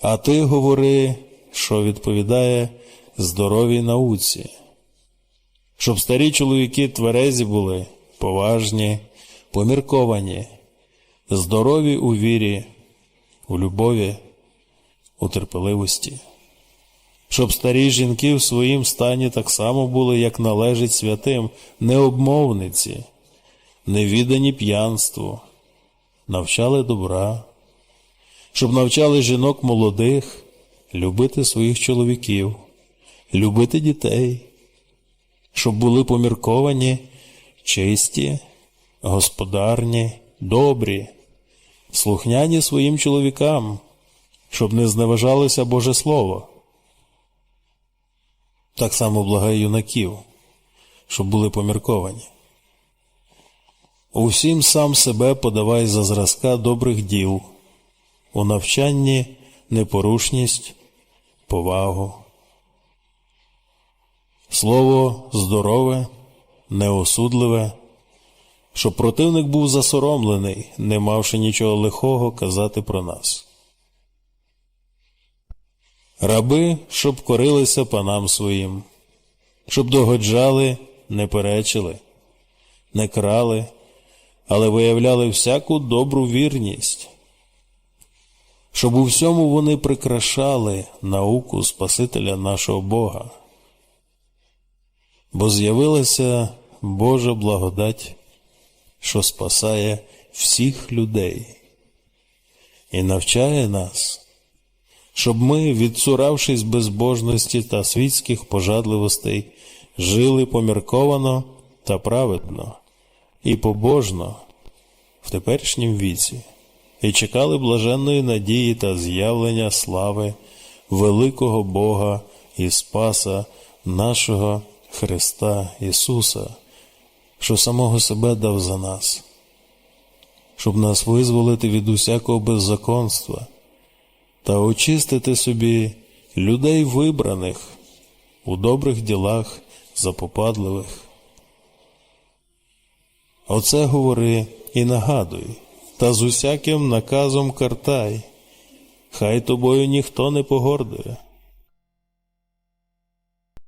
А ти говори, що відповідає здоровій науці, щоб старі чоловіки тверезі були, поважні, помірковані, здорові у вірі, у любові, у терпеливості, щоб старі жінки в своїм стані так само були, як належить святим, необмовниці, невідані п'янству, навчали добра, щоб навчали жінок молодих любити своїх чоловіків, любити дітей, щоб були помірковані, чисті, господарні, добрі, слухняні своїм чоловікам, щоб не зневажалося Боже Слово. Так само благає юнаків, щоб були помірковані. Усім сам себе подавай за зразка добрих діл, у навчанні непорушність, повагу. Слово здорове, неосудливе, щоб противник був засоромлений, не мавши нічого лихого казати про нас. Раби, щоб корилися панам своїм, щоб догоджали, не перечили, не крали, але виявляли всяку добру вірність, щоб у всьому вони прикрашали науку Спасителя нашого Бога. Бо з'явилася Божа благодать, що спасає всіх людей і навчає нас, щоб ми, відцуравшись безбожності та світських пожадливостей, жили помірковано та праведно і побожно в теперішнім віці, і чекали блаженної надії та з'явлення слави великого Бога і Спаса нашого Христа Ісуса, що самого себе дав за нас, щоб нас визволити від усякого беззаконства та очистити собі людей вибраних у добрих ділах запопадливих. Оце говори і нагадуй, та з усяким наказом картай, хай тобою ніхто не погордує.